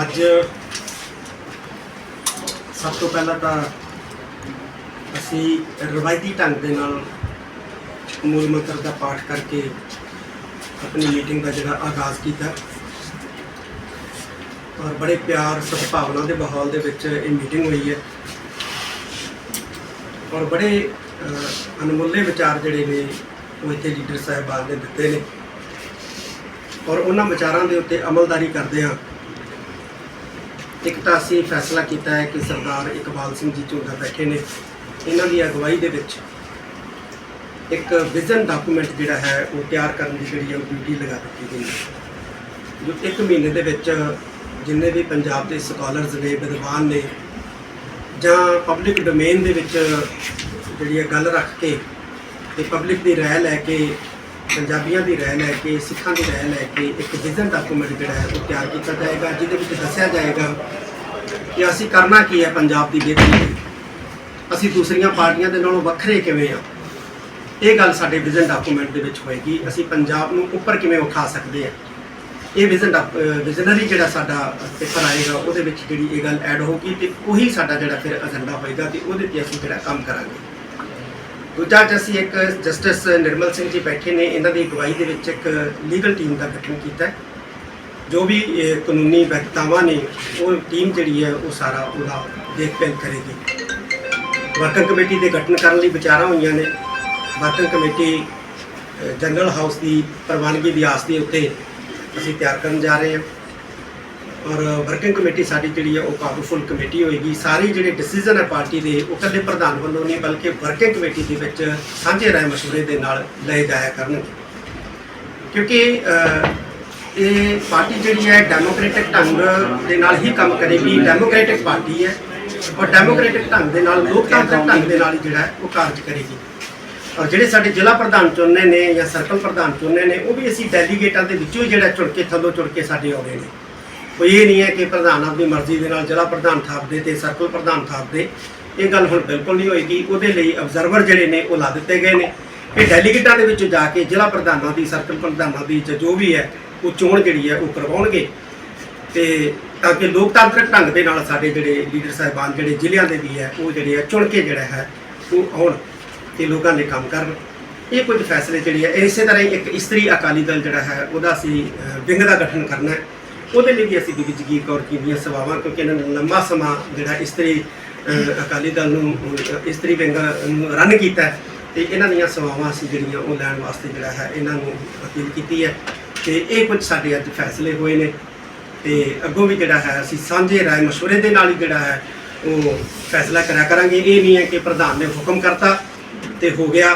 ਅੱਜ ਸਭ ਤੋਂ ਪਹਿਲਾਂ ਤਾਂ ਅਸੀਂ ਰਵਾਇਤੀ ਢੰਗ ਦੇ ਨਾਲ ਮੂਲ ਮੰਤਰ ਦਾ ਪਾਠ ਕਰਕੇ ਆਪਣੀ ਮੀਟਿੰਗ ਦਾ ਜਿਹੜਾ ਆਗਾਜ਼ ਕੀਤਾ। ਔਰ ਬੜੇ ਪਿਆਰ ਸਦਭਾਵਨਾ ਦੇ ਮਾਹੌਲ ਦੇ ਵਿੱਚ ਇਹ ਮੀਟਿੰਗ ਹੋਈ ਹੈ। ਔਰ ਬੜੇ ਅਹ, ਅਨਮੁੱਲੇ ਵਿਚਾਰ ਜਿਹੜੇ ਨੇ ਉਹ ਇੱਥੇ ਲੀਡਰ ਸਾਹਿਬਾਨ ਨੇ ਦਿੱਤੇ ਨੇ। ਔਰ ਉਹਨਾਂ ਵਿਚਾਰਾਂ ਦੇ ਉੱਤੇ ਅਮਲਦਾਰੀ ਕਰਦੇ ਹਾਂ। ਇੱਕ ਤਾਂ ਅਸੀਂ ਫੈਸਲਾ ਕੀਤਾ ਹੈ ਕਿ ਸਰਦਾਰ ਇਕਬਾਲ ਸਿੰਘ ਜੀ ਝੁੰਦਾ ਬੈਠੇ ਨੇ। ਇਹਨਾਂ ਦੀ ਅਗਵਾਈ ਦੇ ਵਿੱਚ ਇੱਕ ਵਿਜ਼ਨ ਡਾਕੂਮੈਂਟ ਜਿਹੜਾ ਹੈ, ਉਹ ਤਿਆਰ ਕਰਨ ਦੀ ਜਿਹੜੀ ਹੈ, ਉਹ ਡਿਊਟੀ ਲਗਾ ਦਿੱਤੀ ਗਈ ਹੈ। ਜੋ ਇੱਕ ਮਹੀਨੇ ਦੇ ਵਿੱਚ ਜਿੰਨੇ ਵੀ ਪੰਜਾਬ ਦੇ ਸਕਾਲਰਸ ਨੇ, ਵਿਦਵਾਨ ਨੇ, ਜਾਂ ਪਬਲਿਕ ਡੋਮੇਨ ਦੇ ਵਿੱਚ ਜਿਹੜੀ ਹੈ ਗੱਲ ਰੱਖ ਕੇ ਤੇ ਪਬਲਿਕ ਦੀ ਰਾਏ ਲੈ ਕੇ ਪੰਜਾਬੀਆਂ ਦੀ ਰਹਿ ਲੈ ਕੇ, ਸਿੱਖਾਂ ਦੀ ਰਹਿ ਲੈ ਕੇ ਇੱਕ ਵਿਜ਼ਨ ਡਾਕੂਮੈਂਟ ਜਿਹੜਾ ਹੈ ਉਹ ਤਿਆਰ ਕੀਤਾ ਜਾਏਗਾ, ਜਿਹਦੇ ਵਿੱਚ ਦੱਸਿਆ ਜਾਏਗਾ ਕਿ ਅਸੀਂ ਕਰਨਾ ਕੀ ਹੈ ਪੰਜਾਬ ਦੀ ਬਿਹਤਰੀ ਲਈ ਅਸੀਂ ਦੂਸਰੀਆਂ ਪਾਰਟੀਆਂ ਦੇ ਨਾਲੋਂ ਵੱਖਰੇ ਕਿਵੇਂ ਆ ਇਹ ਗੱਲ ਸਾਡੇ ਵਿਜ਼ਨ ਡਾਕੂਮੈਂਟ ਦੇ ਵਿੱਚ ਹੋਏਗੀ। ਅਸੀਂ ਪੰਜਾਬ ਨੂੰ ਉੱਪਰ ਕਿਵੇਂ ਉਠਾ ਸਕਦੇ ਆ ਇਹ ਵਿਜ਼ਨ ਵਿਜ਼ਨਰੀ ਜਿਹੜਾ ਸਾਡਾ ਪੇਪਰ ਆਏਗਾ, ਉਹਦੇ ਵਿੱਚ ਜਿਹੜੀ ਇਹ ਗੱਲ ਐਡ ਹੋਊਗੀ ਤੇ ਉਹੀ ਸਾਡਾ ਜਿਹੜਾ ਫਿਰ ਏਜੰਡਾ ਹੋਏਗਾ ਤੇ ਉਹਦੇ ਤੇ ਅਸੀਂ ਜਿਹੜਾ ਕੰਮ ਕਰਾਂਗੇ। ਦੂਜਾ ਅੱਜ ਅਸੀਂ ਇੱਕ ਜਸਟਿਸ ਨਿਰਮਲ ਸਿੰਘ ਜੀ ਬੈਠੇ ਨੇ, ਇਹਨਾਂ ਦੀ ਅਗਵਾਈ ਦੇ ਵਿੱਚ ਇੱਕ ਲੀਗਲ ਟੀਮ ਦਾ ਗਠਨ ਕੀਤਾ ਜੋ ਵੀ ਕਾਨੂੰਨੀ ਵੈਧਤਾਵਾਂ ਨੇ, ਉਹ ਟੀਮ ਜਿਹੜੀ ਹੈ, ਉਹ ਸਾਰਾ ਉਹਦਾ ਦੇਖਭਾਲ ਕਰੇਗੀ। ਵਰਕਿੰਗ ਕਮੇਟੀ ਦੇ ਗਠਨ ਕਰਨ ਲਈ ਵਿਚਾਰਾਂ ਹੋਈਆਂ ਨੇ। ਵਰਕਿੰਗ ਕਮੇਟੀ ਜਨਰਲ ਹਾਊਸ ਦੀ ਪ੍ਰਵਾਨਗੀ ਦੀ ਆਸ ਦੇ ਉੱਤੇ ਅਸੀਂ ਤਿਆਰ ਕਰਨ ਜਾ ਰਹੇ ਹਾਂ। ਔਰ ਵਰਕਿੰਗ ਕਮੇਟੀ ਸਾਡੀ ਜਿਹੜੀ ਹੈ, ਉਹ ਪਾਵਰਫੁਲ ਕਮੇਟੀ ਹੋਏਗੀ। ਸਾਰੇ ਜਿਹੜੇ ਡਿਸੀਜਨ ਹੈ ਪਾਰਟੀ ਦੇ, ਉਹ ਇਕੱਲੇ ਪ੍ਰਧਾਨ ਵੱਲੋਂ ਨਹੀਂ, ਬਲਕਿ ਵਰਕਿੰਗ ਕਮੇਟੀ ਦੇ ਵਿੱਚ ਸਾਂਝੇ ਰਾਏ ਮਸ਼ਵਰੇ ਦੇ ਨਾਲ ਲਏ ਜਾਇਆ ਕਰਨਗੇ। ਕਿਉਂਕਿ ਇਹ ਪਾਰਟੀ ਜਿਹੜੀ ਹੈ ਡੈਮੋਕ੍ਰੈਟਿਕ ਢੰਗ ਦੇ ਨਾਲ ਹੀ ਕੰਮ ਕਰੇਗੀ। ਡੈਮੋਕ੍ਰੈਟਿਕ ਪਾਰਟੀ ਹੈ ਔਰ ਡੈਮੋਕ੍ਰੈਟਿਕ ਢੰਗ ਦੇ ਨਾਲ, ਲੋਕਤਾਂਤਰਿਕ ਢੰਗ ਦੇ ਨਾਲ ਜਿਹੜਾ ਉਹ ਕਾਰਜ ਕਰੇਗੀ। ਔਰ ਜਿਹੜੇ ਸਾਡੇ ਜ਼ਿਲ੍ਹਾ ਪ੍ਰਧਾਨ ਚੁਣਨੇ ਨੇ ਜਾਂ ਸਰਕਲ ਪ੍ਰਧਾਨ ਚੁਣਨੇ ਨੇ, ਉਹ ਵੀ ਅਸੀਂ ਡੈਲੀਗੇਟਾਂ ਦੇ ਵਿੱਚੋਂ ਹੀ ਜਿਹੜਾ ਚੁਣ ਕੇ, ਥੱਲੋਂ ਚੁਣ ਕੇ ਸਾਡੇ ਆਉਂਦੇ ਨੇ। ਕੋਈ ਇਹ ਨਹੀਂ ਹੈ ਕਿ ਪ੍ਰਧਾਨ ਆਪਣੀ ਮਰਜ਼ੀ ਦੇ ਨਾਲ ਜ਼ਿਲ੍ਹਾ ਪ੍ਰਧਾਨ ਥਾਪਦੇ ਤੇ ਸਰਕਲ ਪ੍ਰਧਾਨ ਥਾਪਦੇ ਇਹ ਗੱਲ ਹੁਣ ਬਿਲਕੁਲ ਨਹੀਂ ਹੋਏਗੀ। ਉਹਦੇ ਲਈ ਅਬਜ਼ਰਵਰ ਜਿਹੜੇ ਨੇ ਉਹ ਲਾ ਦਿੱਤੇ ਗਏ ਨੇ। ਇਹ ਡੈਲੀਗੇਟਾਂ ਦੇ ਵਿੱਚੋਂ ਜਾ ਕੇ ਜ਼ਿਲ੍ਹਾ ਪ੍ਰਧਾਨਾਂ ਦੀ, ਸਰਕਲ ਪ੍ਰਧਾਨਾਂ ਦੀ ਜਾਂ ਜੋ ਵੀ ਹੈ, ਉਹ ਚੋਣ ਜਿਹੜੀ ਹੈ, ਉਹ ਕਰਵਾਉਣਗੇ। ਤੇ ਤਾਂ ਕਿ ਲੋਕਤਾਂਤਰਿਕ ਢੰਗ ਦੇ ਨਾਲ ਸਾਡੇ ਜਿਹੜੇ ਲੀਡਰ ਸਾਹਿਬਾਨ ਜਿਹੜੇ ਜ਼ਿਲ੍ਹਿਆਂ ਦੇ ਵੀ ਹੈ, ਉਹ ਜਿਹੜੇ ਆ ਚੁਣ ਕੇ ਜਿਹੜਾ ਹੈ, ਉਹ ਆਉਣ ਤੇ ਲੋਕਾਂ ਦੇ ਕੰਮ ਕਰਨ। ਇਹ ਕੁਝ ਫੈਸਲੇ ਜਿਹੜੇ ਹੈ, ਇਸੇ ਤਰ੍ਹਾਂ ਹੀ ਇੱਕ ਇਸਤਰੀ ਅਕਾਲੀ ਦਲ ਜਿਹੜਾ ਹੈ, ਉਹਦਾ ਅਸੀਂ ਵਿੰਗ ਦਾ ਗਠਨ ਕਰਨਾ ਹੈ। ਉਹਦੇ ਲਈ ਵੀ ਅਸੀਂ ਬੀਬੀ ਜਗੀਰ ਕੌਰ ਜੀ ਦੀਆਂ ਸੇਵਾਵਾਂ, ਕਿਉਂਕਿ ਇਹਨਾਂ ਨੇ ਲੰਮਾ ਸਮਾਂ ਜਿਹੜਾ ਇਸਤਰੀ ਅਕਾਲੀ ਦਲ ਨੂੰ ਇਸਤਰੀ ਵਿੰਗ ਨੂੰ ਰਨ ਕੀਤਾ ਹੈ। ਤੇ ਇਹਨਾਂ ਦੀਆਂ ਸੇਵਾਵਾਂ ਅਸੀਂ ਜਿਹੜੀਆਂ ਉਹ ਲੈਣ ਵਾਸਤੇ ਜਿਹੜਾ ਹੈ, ਇਹਨਾਂ ਨੂੰ ਅਪੀਲ ਕੀਤੀ ਹੈ। ਤੇ ਇਹ ਕੁਝ ਸਾਡੇ ਅੱਜ ਫੈਸਲੇ ਹੋਏ ਨੇ। ਤੇ ਅੱਗੋਂ ਵੀ ਜਿਹੜਾ ਹੈ, ਅਸੀਂ ਸਾਂਝੇ ਰਾਏ ਮਸ਼ਵਰੇ ਦੇ ਨਾਲ ਹੀ ਜਿਹੜਾ ਹੈ, ਉਹ ਫੈਸਲਾ ਕਰਿਆ ਕਰਾਂਗੇ। ਇਹ ਨਹੀਂ ਹੈ ਕਿ ਪ੍ਰਧਾਨ ਨੇ ਹੁਕਮ ਕਰਤਾ ਤੇ ਹੋ ਗਿਆ,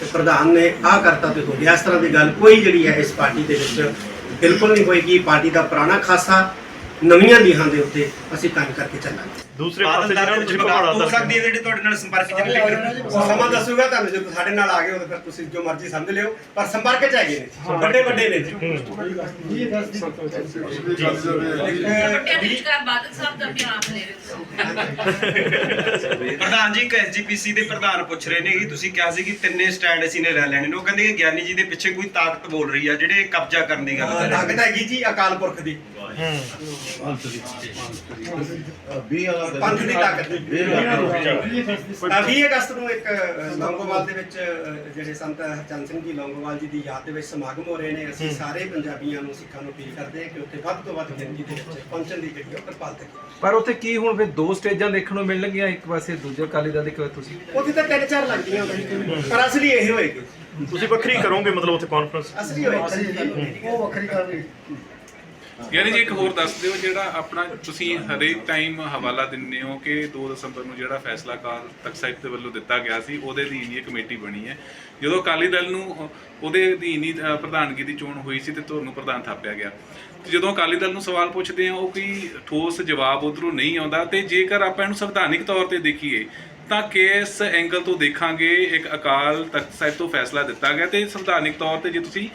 ਤੇ ਪ੍ਰਧਾਨ ਨੇ ਆਹ ਕਰਤਾ ਤੇ ਹੋ ਗਿਆ। ਇਸ ਤਰ੍ਹਾਂ ਦੀ ਗੱਲ ਕੋਈ ਜਿਹੜੀ ਹੈ ਇਸ ਪਾਰਟੀ ਦੇ ਵਿੱਚ ਬਿਲਕੁਲ ਨਹੀਂ ਹੋਏਗੀ, ਪਾਰਟੀ ਦਾ ਪੁਰਾਣਾ ਖਾਸਾ ਨਵੀਆਂ ਲੀਹਾਂ ਦੇ ਉੱਤੇ ਅਸੀਂ ਕੰਮ ਕਰਕੇ ਚੱਲਾਂਗੇ। ਦੂਸਰੇ ਪਾਸੇ ਜਿਹਨਾਂ ਨੂੰ ਜਿੰਪਾ ਹੋ ਸਕਦੀ ਹੈ ਜਿਹੜੇ ਤੁਹਾਡੇ ਨਾਲ ਸੰਪਰਕ ਚ ਨੇ ਲੀਡਰ ਸਮਾਂ ਦੱਸੂਗਾ ਤੁਹਾਨੂੰ ਜਦੋਂ ਸਾਡੇ ਨਾਲ ਆ ਗਏ ਉਦੋਂ ਫਿਰ ਤੁਸੀਂ ਜੋ ਮਰਜ਼ੀ ਸਮਝ ਲਿਓ ਪਰ ਸੰਪਰਕ ਚ ਹੈਗੇ ਨੇ। ਵੱਡੇ ਵੱਡੇ ਨੇ ਵੱਡਿਆਂ ਦੇ ਵਿਚਕਾਰ ਬਾਦਲ ਸਾਹਿਬ ਦਾ ਬਿਆਨ ਲੈ ਰਹੇ ਪ੍ਰਧਾਨ ਜੀ ਇੱਕ ਐਸਜੀਪੀਸੀ ਦੇ ਪ੍ਰਧਾਨ ਪੁੱਛ ਰਹੇ ਨੇ ਕਿ ਤੁਸੀਂ ਕਿਹਾ ਸੀ ਕਿ ਤਿੰਨੇ ਸਟੈਂਡ ਅਸੀਂ ਨੇ ਲੈ ਲੈਣੇ ਨੇ। ਉਹ ਕਹਿੰਦੇ ਕਿ ਗਿਆਨੀ ਜੀ ਦੇ ਪਿੱਛੇ ਕੋਈ ਤਾਕਤ ਬੋਲ ਰਹੀ ਆ ਜਿਹੜੇ ਕਬਜ਼ਾ ਕਰਨ ਦੀ ਗੱਲ ਕਰ ਰਹੇ ਨੇ। ਹੈਗੀ ਜੀ ਅਕਾਲ ਪੁਰਖ ਦੀ। ਪੰਥ ਦੀ ਤਾਕਤ ਅ, 20 ਅਗਸਤ ਨੂੰ ਇੱਕ ਲੌਂਗੋਵਾਲ ਦੇ ਵਿੱਚ ਜਿਹੜੇ ਸੰਤ ਹਰਚੰਦ ਸਿੰਘ ਜੀ ਲੌਂਗੋਵਾਲ ਜੀ ਦੀ ਯਾਦ ਦੇ ਵਿੱਚ ਸਮਾਗਮ ਹੋ ਰਹੇ ਨੇ। ਅਸੀਂ ਸਾਰੇ ਪੰਜਾਬੀਆਂ ਨੂੰ ਸਿੱਖਾਂ ਨੂੰ ਅਪੀਲ ਕਰਦੇ ਹਾਂ ਕਿ ਉੱਥੇ ਵੱਧ ਤੋਂ ਵੱਧ ਗਿਣਤੀ ਦੇ ਵਿੱਚ ਪਹੁੰਚਣ ਦੀ ਜਿਹੜੀ ਉਹ ਕਿਰਪਾਲਤਾ ਕੀਤੀ ਪਰ ਉੱਥੇ ਕੀ ਹੁਣ ਫਿਰ ਦੋ ਸਟੇਜਾਂ ਦੇਖਣ ਨੂੰ ਮਿਲਣਗੀਆਂ ਇੱਕ ਪਾਸੇ ਦੂਜੇ ਅਕਾਲੀ ਦਲ ਦੇ ਪਾਸੇ ਤੁਸੀਂ? ਉੱਥੇ ਤਾਂ ਤਿੰਨ ਚਾਰ ਲੱਗਦੀਆਂ ਹੁੰਦੀਆਂ ਪਰ ਅਸਲੀ ਇਹ ਹੋਏਗੀ। ਤੁਸੀਂ ਵੱਖਰੀ ਕਰੋਗੇ ਮਤਲਬ ਉੱਥੇ ਕਾਨਫਰੰਸ ਅਸਲੀ ਹੋਏਗੀ। ਉਹ ਵੱਖਰੀ ਕਰ ਯਾਨੀ ਜੀ ਇੱਕ ਹੋਰ ਦੱਸ ਦਿਓ ਜਿਹੜਾ ਆਪਣਾ ਤੁਸੀਂ ਹਰੇਕ ਟਾਈਮ ਹਵਾਲਾ ਦਿੰਦੇ ਹੋ ਕਿ 2 ਦਸੰਬਰ ਨੂੰ ਜਿਹੜਾ ਫੈਸਲਾ ਕਾਲ ਤਖਤ ਸਾਹਿਬ ਦੇ ਵੱਲੋਂ ਦਿੱਤਾ ਗਿਆ ਸੀ, ਉਹਦੇ ਅਧੀਨ ਹੀ ਇਹ ਕਮੇਟੀ ਬਣੀ ਹੈ। ਜਦੋਂ ਅਕਾਲੀ ਦਲ ਨੂੰ ਉਹਦੇ ਅਧੀਨ ਹੀ ਪ੍ਰਧਾਨਗੀ ਦੀ ਚੋਣ ਹੋਈ ਸੀ ਤੇ ਤੁਹਾਨੂੰ ਪ੍ਰਧਾਨ ਥਾਪਿਆ ਗਿਆ। ਤੇ ਜਦੋਂ ਅਕਾਲੀ ਦਲ ਨੂੰ ਸਵਾਲ ਪੁੱਛਦੇ ਆ ਉਹ ਕੋਈ ਠੋਸ ਜਵਾਬ ਉਧਰੋਂ ਨਹੀਂ ਆਉਂਦਾ ਤੇ ਜੇਕਰ ਆਪਾਂ ਇਹਨੂੰ ਸੰਵਿਧਾਨਿਕ ਤੌਰ ਤੇ ਦੇਖੀਏ, ਤਾਂ ਕਿਸ ਐਂਗਲ ਤੋਂ ਦੇਖਾਂਗੇ? ਇੱਕ ਅਕਾਲ ਤਖਤ ਸਾਹਿਬ ਤੋਂ ਫੈਸਲਾ ਦਿੱਤਾ ਗਿਆ ਤੇ ਸੰਵਿਧਾਨਿਕ ਤੌਰ ਤੇ ਜੇ ਤੁਸੀਂ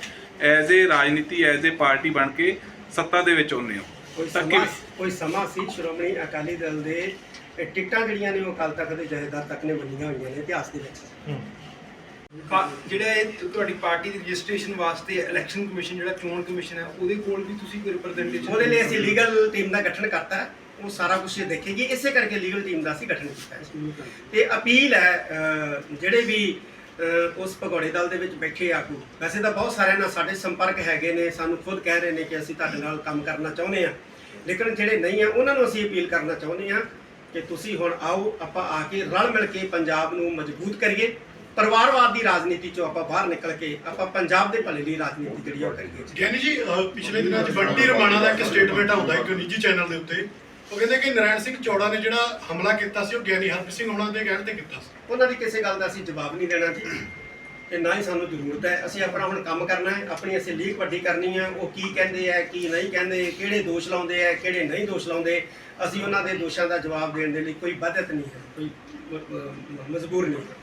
ਐਜ਼ ਏ ਰਾਜਨੀਤੀ ਐਜ਼ ਏ ਪਾਰਟੀ ਬਣ ਕੇ ਸੱਤਾ ਦੇ ਵਿੱਚ ਆਉਂਦੇ ਹੋ। ਕੋਈ ਤਾਂ ਸਮਾਂ ਕਿਵੇਂ ਕੋਈ ਸਮਾਂ ਸੀ ਸ਼੍ਰੋਮਣੀ ਅਕਾਲੀ ਦਲ ਦੇ? ਇਹ ਟਿਕਟਾਂ ਜਿਹੜੀਆਂ ਨੇ ਉਹ ਅਕਾਲ ਤਖਤ ਦੇ ਜਥੇਦਾਰ ਤੱਕ ਨੇ ਵੰਡੀਆਂ ਹੋਈਆਂ ਨੇ ਇਤਿਹਾਸ ਦੇ ਵਿੱਚ। ਪਾ- ਜਿਹੜਾ ਇਹ ਤੁ- ਤੁਹਾਡੀ ਪਾਰਟੀ ਦੀ ਰਜਿਸਟ੍ਰੇਸ਼ਨ ਵਾਸਤੇ ਇਲੈਕਸ਼ਨ ਕਮਿਸ਼ਨ ਜਿਹੜਾ ਚੋਣ ਕਮਿਸ਼ਨ ਹੈ ਉਹਦੇ ਕੋਲ ਵੀ ਤੁਸੀਂ ਕੋਈ ਰਿਪਰੈਜ਼ੈਂਟੇਸ਼ਨ ਉਹਦੇ ਲਈ ਅਸੀਂ ਲੀਗਲ ਟੀਮ ਦਾ ਗਠਨ ਕਰਤਾ ਹੈ। ਉਹ ਸਾਰਾ ਕੁਝ ਦੇਖੇਗੀ। ਇਸੇ ਕਰਕੇ ਲੀਗਲ ਟੀਮ ਦਾ ਅਸੀਂ ਗਠਨ ਕੀਤਾ ਹੈ। ਤੇ ਅਪੀਲ ਹੈ ਅਹ, ਜਿਹੜੇ ਵੀ ਉਸ ਭਗੌੜੇ ਦਲ ਦੇ ਵਿੱਚ ਬੈਠੇ ਆਗੂ। ਵੈਸੇ ਤਾਂ ਬਹੁਤ ਸਾਰਿਆਂ ਨਾਲ ਸਾਡੇ ਸੰਪਰਕ ਹੈਗੇ ਨੇ, ਸਾਨੂੰ ਖੁਦ ਕਹਿ ਰਹੇ ਨੇ ਕਿ ਅਸੀਂ ਤੁਹਾਡੇ ਨਾਲ ਕੰਮ ਕਰਨਾ ਚਾਹੁੰਦੇ ਆ ਲੇਕਿਨ ਜਿਹੜੇ ਨਹੀਂ ਆ, ਉਹਨਾਂ ਨੂੰ ਅਸੀਂ ਅਪੀਲ ਕਰਨਾ ਚਾਹੁੰਦੇ ਆ ਕਿ ਤੁਸੀਂ ਹੁਣ ਆਓ, ਆਪਾਂ ਆ ਕੇ ਰਲ ਮਿਲ ਕੇ ਪੰਜਾਬ ਨੂੰ ਮਜ਼ਬੂਤ ਕਰੀਏ। ਪਰਿਵਾਰਵਾਦ ਦੀ ਰਾਜਨੀਤੀ ਚੋਂ ਆਪਾਂ ਬਾਹਰ ਨਿਕਲ ਕੇ ਆਪਾਂ ਪੰਜਾਬ ਦੇ ਭਲੇ ਲਈ ਰਾਜਨੀਤੀ ਜਿਹੜੀ ਉਹ ਕਰੀਏ। ਗਿਆਨੀ ਜੀ ਪਿਛਲੇ ਦਿਨਾਂ 'ਚ ਬੰਟੀ ਰਮਾਣਾ ਦਾ ਇੱਕ ਸਟੇਟਮੈਂਟ ਆਉਂਦਾ ਇੱਕ ਨਿੱਜੀ ਚੈਨਲ ਦੇ ਉੱਤੇ। ਉਹ ਕਹਿੰਦੇ ਕਿ ਨਰਾਇਣ ਸਿੰਘ ਚੌੜਾ ਨੇ ਜਿਹੜਾ ਹਮਲਾ ਕੀਤਾ ਸੀ, ਉਹ ਗਿਆਨੀ ਹਰਪ੍ਰੀਤ ਸਿੰਘ ਉਹਨਾਂ ਦੇ ਕਹਿਣ ਤੇ ਕੀਤਾ ਸੀ। ਉਹਨਾਂ ਦੀ ਕਿਸੇ ਗੱਲ ਦਾ ਅਸੀਂ ਜਵਾਬ ਨਹੀਂ ਦੇਣਾ ਜੀ। ਤੇ ਨਾ ਹੀ ਸਾਨੂੰ ਜ਼ਰੂਰਤ ਹੈ। ਅਸੀਂ ਆਪਣਾ ਹੁਣ ਕੰਮ ਕਰਨਾ ਹੈ। ਆਪਣੀ ਅਸੀਂ ਲੀਕ ਵੱਡੀ ਕਰਨੀ ਹੈ। ਉਹ ਕੀ ਕਹਿੰਦੇ ਆ ਕੀ ਨਹੀਂ ਕਹਿੰਦੇ, ਕਿਹੜੇ ਦੋਸ਼ ਲਾਉਂਦੇ ਆ ਕਿਹੜੇ ਨਹੀਂ ਦੋਸ਼ ਲਾਉਂਦੇ, ਅਸੀਂ ਉਹਨਾਂ ਦੇ ਦੋਸ਼ਾਂ ਦਾ ਜਵਾਬ ਦੇਣ ਦੇ ਲਈ ਕੋਈ ਬਾਧਤ ਨਹੀਂ ਹੈ, ਕੋਈ ਮਜਬੂਰ ਨਹੀਂ ਹੈ।